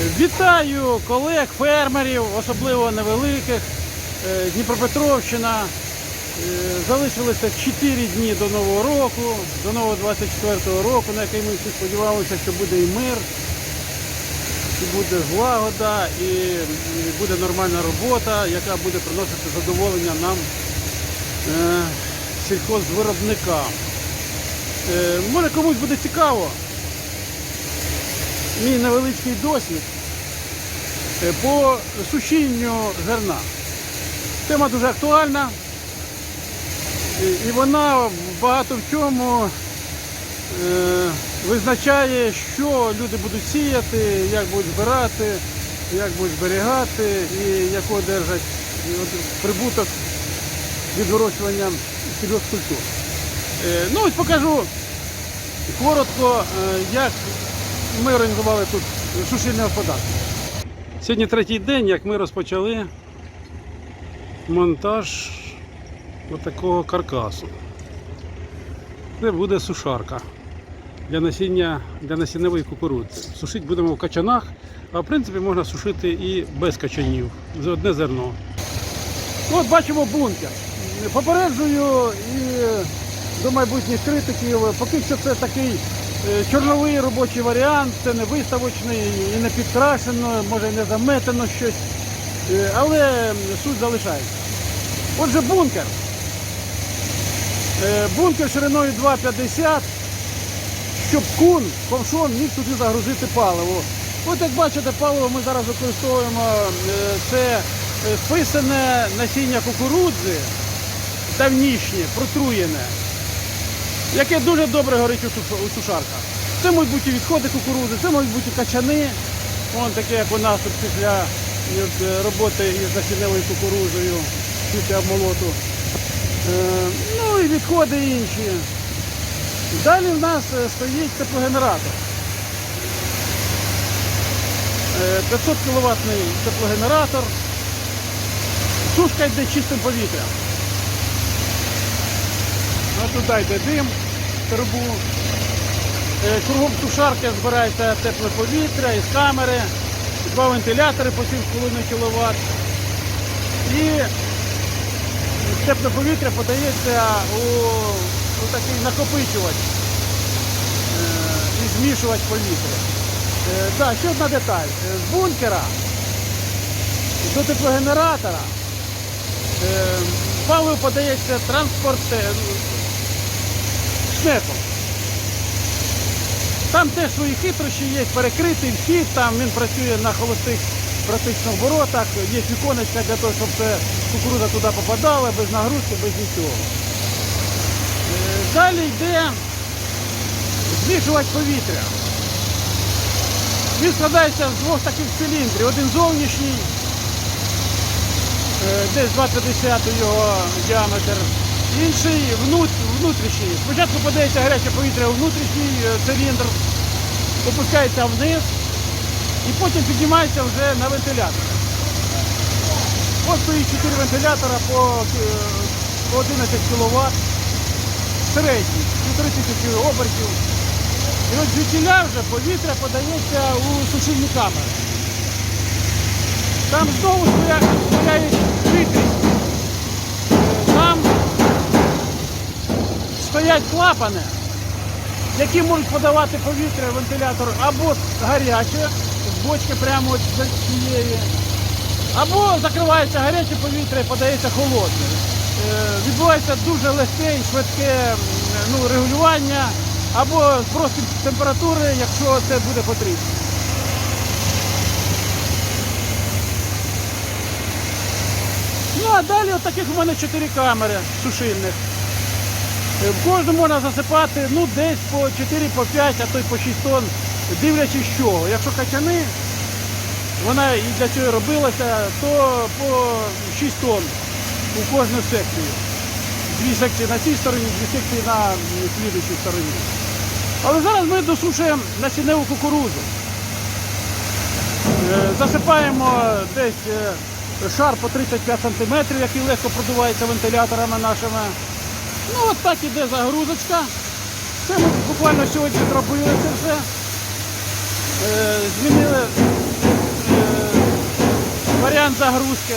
Вітаю колег, фермерів, особливо невеликих. Е, Дніпропетровщина. Е, Залишилося 4 дні до Нового року, до нового 24-го року, на який ми всі сподівалися, що буде і мир, і буде злагода, і буде нормальна робота, яка буде приносити задоволення нам, е, сільхозвиробникам. Може комусь буде цікаво мій невеличкий досвід е, по сушінню зерна. Тема дуже актуальна. І- вона багато в чому е, визначає, що люди будуть сіяти, як будуть збирати, як будуть зберігати і яку одержать прибуток від вирощування сільгоспкультур. Е, Ну ось покажу коротко, як ми організували тут сушильне господарство. Сьогодні третій день, як ми розпочали монтаж отакого каркасу. Це буде сушарка для насіння для насінневої кукурудзи. Сушити будемо в качанах, а в принципі можна сушити і без качанів. За одне зерно. От бачимо бункер. Попереджую і до майбутніх критиків, поки що це такий чорновий робочий варіант, це не виставочний і не підкрашено, може не заметено щось, Е, але суть залишається. Отже, бункер. Е, Бункер шириною 2,50, щоб кун, ковшон міг туди загрузити паливо. От як бачите, паливо ми зараз використовуємо, е, це е, списане насіння кукурудзи, давнішнє, протруєне, яке дуже добре горить у суш- сушарках. Це можуть бути відходи кукурудзи, це можуть бути качани, Вон таке, як у нас після е, роботи із насінневою кукурудзою, після обмолоту. Е, Ну і відходи інші. Далі в нас е, стоїть теплогенератор. Е, 500 кВт теплогенератор. Сушка йде чистим повітрям. А туди йде дим, трубу. Е, Кругом сушарки збирається тепле повітря із камери, два вентилятори по 7,5 кВт. І тепле повітря подається у, у такий накопичувач е, і змішувач повітря. Е, Так, ще одна деталь. Е, З бункера до теплогенератора е, паливо подається транспорт е. Там теж свої хитрощі є, перекритий вхід, там він працює на холостих практично оборотах, є віконечка для того, щоб це кукурудза туди попадала, без нагрузки, без нічого. Е, Далі йде змішувач повітря. Він складається з двох таких циліндрів. Один зовнішній, е, десь 2,50 його діаметр, інший внут- внутрішній. Спочатку подається гаряче повітря у внутрішній е, циліндр, опускається вниз і потім піднімається вже на вентилятор. Ось стоїть 4 вентилятора по, е, 11 кВт, середній, півтори тисячі обертів. І от звідтіля вже повітря подається у сушильні камери. Там знову стоять стоять клапани, які можуть подавати повітря в вентилятор або гаряче, з бочки прямо з цієї, або закривається гаряче повітря і подається холодне. Е, Відбувається дуже легке і швидке ну, регулювання або зброс температури, якщо це буде потрібно. Ну а далі от таких у мене 4 камери сушильних. В кожну можна засипати ну, десь по 4, по 5, а то й по 6 тонн, дивлячись чого. Якщо качани, вона і для цього робилася, то по 6 тонн у кожну секцію. Дві секції на цій стороні, дві секції на м, слідуючій стороні. Але зараз ми досушуємо насінневу кукурудзу. Е, Засипаємо десь е, шар по 35 см, який легко продувається вентиляторами нашими. Ну от так іде загрузочка. Це ми буквально сьогодні зробили це все. Е, Змінили варіант загрузки.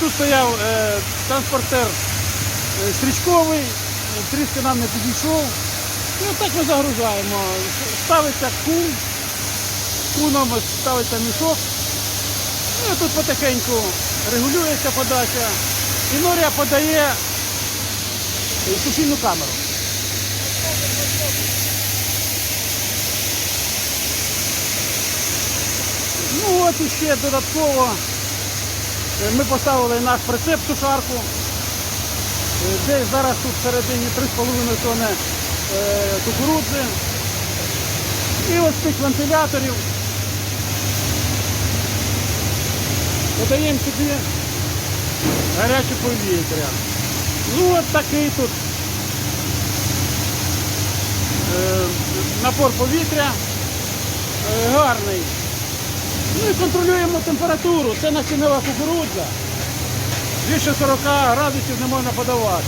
Тут стояв е, транспортер е, стрічковий, е, трішки нам не підійшов. І отак ми загружаємо. Ставиться кун, куном ставиться мішок. Ну, і тут потихеньку регулюється подача. І Норія подає е, суцільну камеру. Ну от іще додатково е, ми поставили наш прицеп сушарку. Е, Десь зараз тут всередині 3,5 тонни е, кукурудзи. І ось цих вентиляторів подаємо сюди гаряче повітря. Ну от такий тут е, напор повітря е, гарний. Ну і контролюємо температуру. Це насіннева кукурудза. Більше 40 градусів не можна подавати.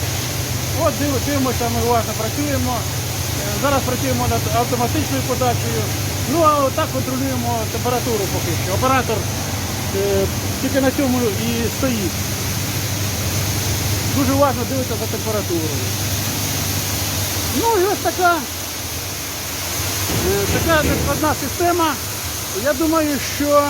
От дивимося, ми уважно працюємо. Е, Зараз працюємо над автоматичною подачею. Ну а отак контролюємо температуру поки що. Оператор тільки на цьому і стоїть. Дуже уважно дивиться за температурою. Ну і ось така, е, така нескладна система. Я думаю, що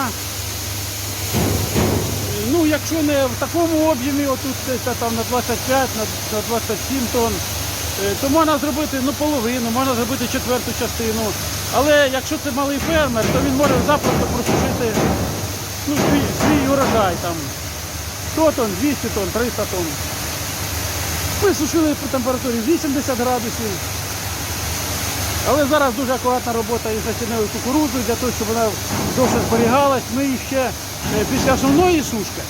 ну, якщо не в такому об'ємі, отут там на 25, на, на 27 тонн, е, то можна зробити ну, половину, можна зробити четверту частину. Але якщо це малий фермер, то він може запросто просушити ну, свій, свій урожай там 100 тонн, 200 тонн, 300 тонн. Ми сушили по температурі 80 градусів. Але зараз дуже акуратна робота із насінною кукурудзою для того, щоб вона довше зберігалась. Ми її ще е, після основної сушки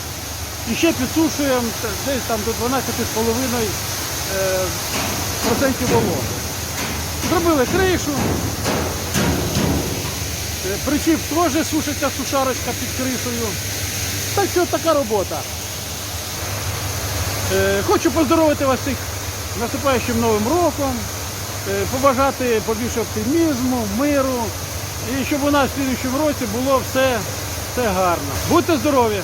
ще підсушуємо десь там до 12,5% е, вологи. Зробили кришу. Е, Причіп теж сушиться сушарочка під кришею. Так що така робота. Е, Хочу поздоровити вас всіх з наступаючим новим роком, е, побажати побільше оптимізму, миру і щоб у нас в слідчому році було все, все гарно. Будьте здорові!